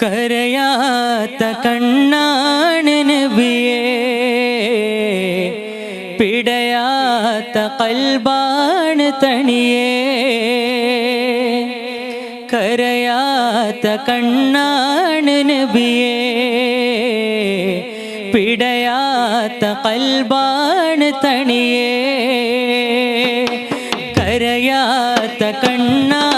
കരയാത്ത കണ്ണാണ് നബിയെ പിടയാത്ത കൽബാണ് തണിയേ കരയാത്ത കണ്ണാണ് നബിയെ പിടയാത്ത കൽബാണ് തണിയേ കരയാത്ത കണ്ണാ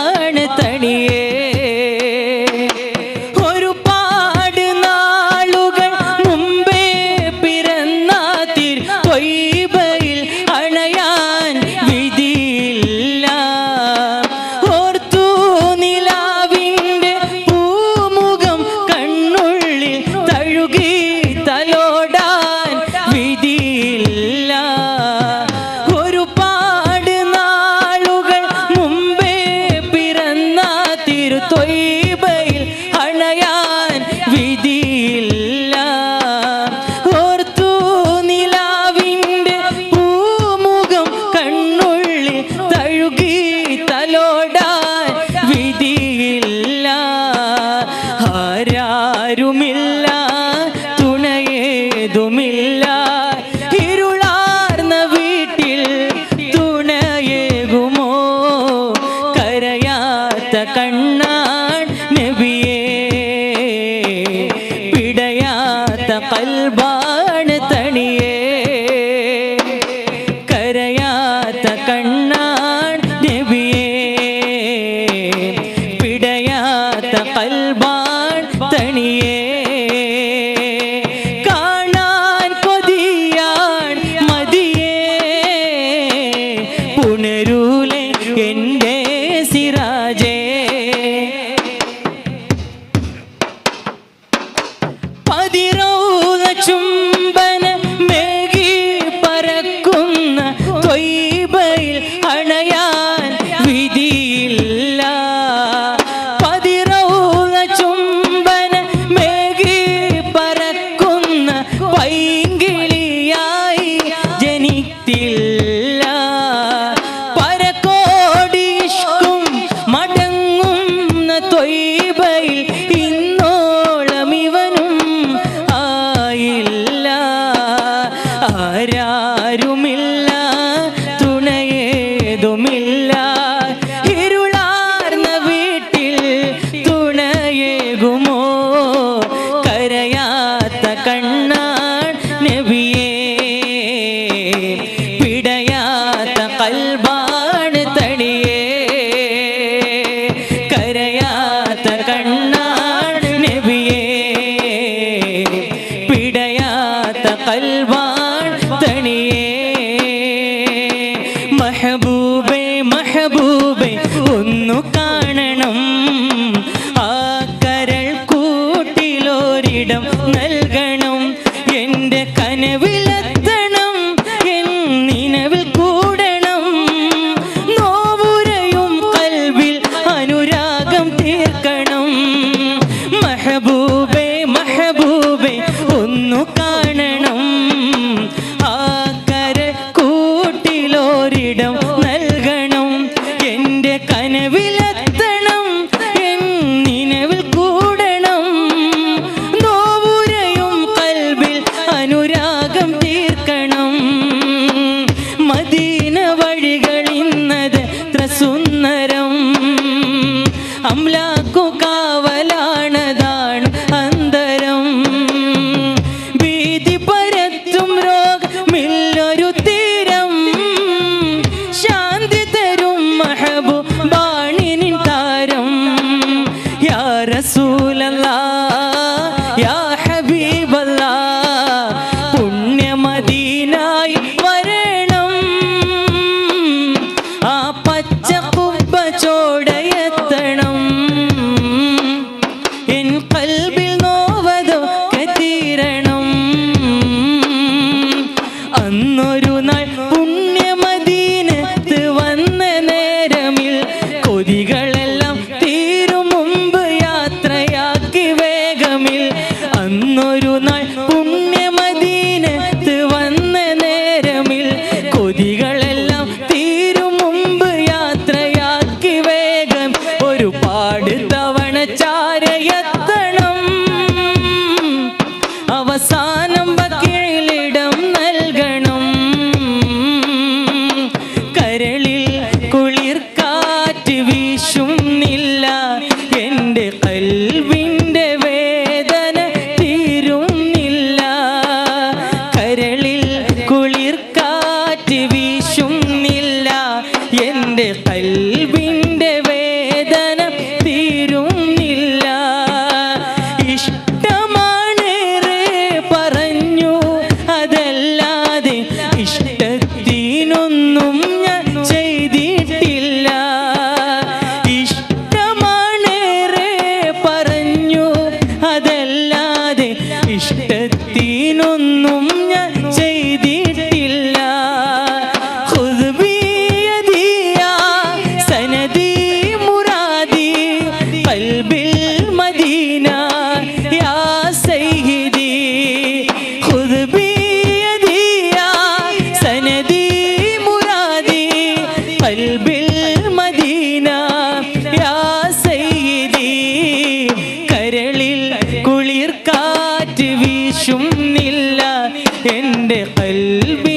காண ചുംബന മേഘി പറക്കുന്ന തൊയ്ബയിൽ അണയാൻ വിധിയില്ല. പതിറവുന്ന ചുംബന മേഘി പറക്കുന്ന പൈങ്കിളിയായി ജനിത്തില്ല. പരക്കോടിഷ്കും മടങ്ങുന്ന തൊയ്ബയിൽ മെഹബൂബേ മെഹബൂബേ ഒന്നു കാ valorar. I വീശുന്നില്ല എന്റെ കൽവി